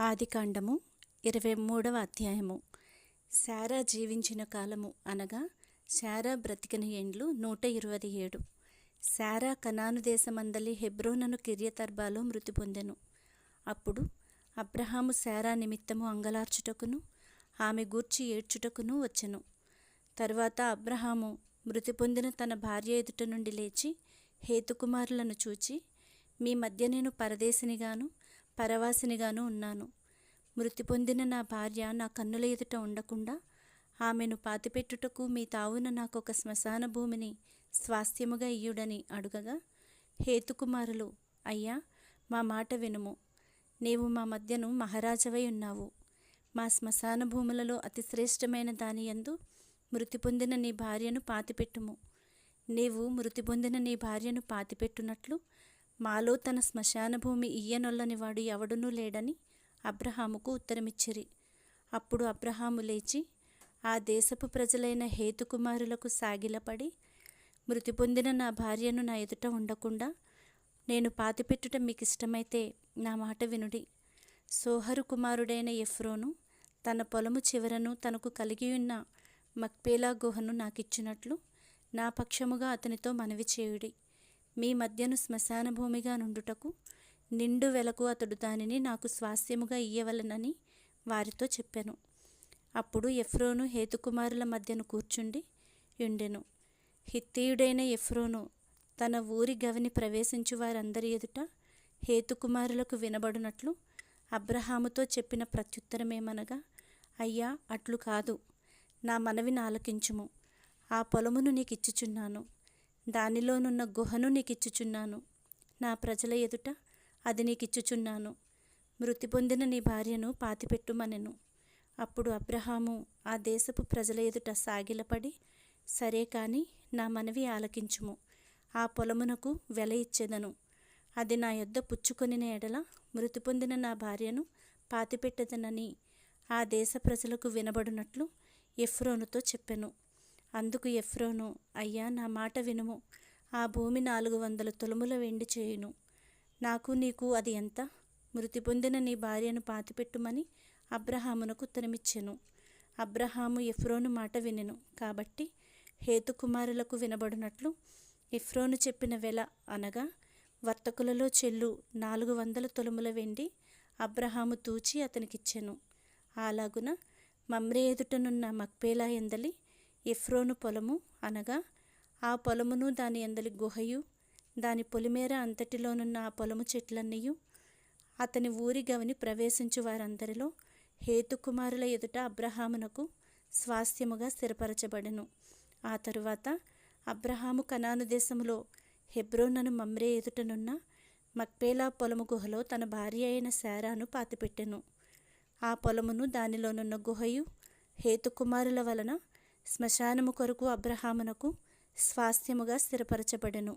ఆదికాండము ఇరవై మూడవ అధ్యాయము. శారా జీవించిన కాలము అనగా శారా బ్రతికిన ఏండ్లు నూట ఇరవై ఏడు. శారా కనాను దేశమందలి హెబ్రోనను కిర్యతర్బాలో మృతి పొందెను. అప్పుడు అబ్రహాము శారా నిమిత్తము అంగలార్చుటకును ఆమె గూర్చి ఏడ్చుటకును వచ్చెను. తర్వాత అబ్రహాము మృతి పొందిన తన భార్య ఎదుట నుండి లేచి హేతుకుమారులను చూచి మీ మధ్య నేను పరదేశినిగాను పరవాసినిగాను ఉన్నాను. మృతి పొందిన నా భార్య నా కన్నుల ఎదుట ఉండకుండా ఆమెను పాతిపెట్టుటకు మీ తావున నాకొక శ్మశాన భూమిని స్వాస్థ్యముగా ఇయ్యుడని అడుగగా హేతుకుమారులు అయ్యా మా మాట వినుము. నీవు మా మధ్యను మహారాజవై ఉన్నావు. మా శ్మశాన భూములలో అతి శ్రేష్టమైన దాని యందు మృతి పొందిన నీ భార్యను పాతిపెట్టుము. నీవు మృతి పొందిన నీ భార్యను పాతిపెట్టునట్లు మాలో తన శ్మశాన భూమి ఇయ్యనొల్లని వాడు ఎవడునూ లేడని అబ్రహాముకు ఉత్తరమిచ్చిరి. అప్పుడు అబ్రహాము లేచి ఆ దేశపు ప్రజలైన హేతుకుమారులకు సాగిలపడి మృతి పొందిన నా భార్యను నా ఎదుట ఉండకుండా నేను పాతిపెట్టుట మీకు ఇష్టమైతే నా మాట వినుడి. సోహరు కుమారుడైన ఎఫ్రోను తన పొలము చివరను తనకు కలిగి ఉన్న మక్పేలా గుహను నాకిచ్చినట్లు నా పక్షముగా అతనితో మనవి చేయుడి. మీ మధ్యను శ్మశాన భూమిగా నుండుటకు నిండు వెలకు అతడు దానిని నాకు స్వాస్యముగా ఇయ్యవలనని వారితో చెప్పాను. అప్పుడు ఎఫ్రోను హేతుకుమారుల మధ్యను కూర్చుండి యుండెను. హిత్తీయుడైన ఎఫ్రోను తన ఊరి గవిని ప్రవేశించు వారందరి ఎదుట హేతుకుమారులకు వినబడినట్లు అబ్రహాముతో చెప్పిన ప్రత్యుత్తరమేమనగా అయ్యా అట్లు కాదు. నా మనవిని ఆలకించుము. ఆ పొలమును నీకిచ్చుచున్నాను. దానిలోనున్న గుహను నీకిచ్చుచున్నాను. నా ప్రజల ఎదుట అది నీకిచ్చుచున్నాను. మృతి పొందిన నీ భార్యను పాతిపెట్టుమనెను. అప్పుడు అబ్రహాము ఆ దేశపు ప్రజల ఎదుట సాగిలపడి సరే కాని నా మనవి ఆలకించుము. ఆ పొలమునకు వెల ఇచ్చేదను. అది నా యొద్ద పుచ్చుకొనిన ఎడల మృతి పొందిన నా భార్యను పాతిపెట్టదనని ఆ దేశ ప్రజలకు వినబడినట్లు ఎఫ్రోనుతో చెప్పెను. అందుకు ఎఫ్రోను అయ్యా నా మాట వినుము. ఆ భూమి నాలుగు వందల తొలుముల వెండి చేయును. నాకు నీకు అది ఎంత? మృతి పొందిన నీ భార్యను పాతిపెట్టుమని అబ్రహామునకు ఉత్తరమిచ్చెను. అబ్రహాము ఎఫ్రోను మాట వినెను. కాబట్టి హేతుకుమారులకు వినబడినట్లు ఎఫ్రోను చెప్పిన వెల అనగా వర్తకులలో చెల్లు నాలుగు వందల తొలుముల వెండి అబ్రహాము తూచి అతనికిచ్చెను. అలాగున మమ్రే ఎదుటనున్న మక్పేలా ఎందలి ఎఫ్రోను పొలము అనగా ఆ పొలమును దాని ఎందలి గుహయు దాని పొలిమేర అంతటిలోనున్న ఆ పొలము చెట్లన్నీయు అతని ఊరి గవిని ప్రవేశించు వారందరిలో హేతుకుమారుల ఎదుట అబ్రహామునకు స్వాస్థ్యముగా స్థిరపరచబడెను. ఆ తరువాత అబ్రహాము కనాను దేశములో హెబ్రోనను మమ్రే ఎదుటనున్న మక్పేలా పొలము గుహలో తన భార్య అయిన శారాను పాతిపెట్టెను. ఆ పొలమును దానిలోనున్న గుహయు హేతుకుమారుల వలన శ్మశానము కొరకు అబ్రహామునకు స్వాస్థ్యముగా స్థిరపరచబడెను.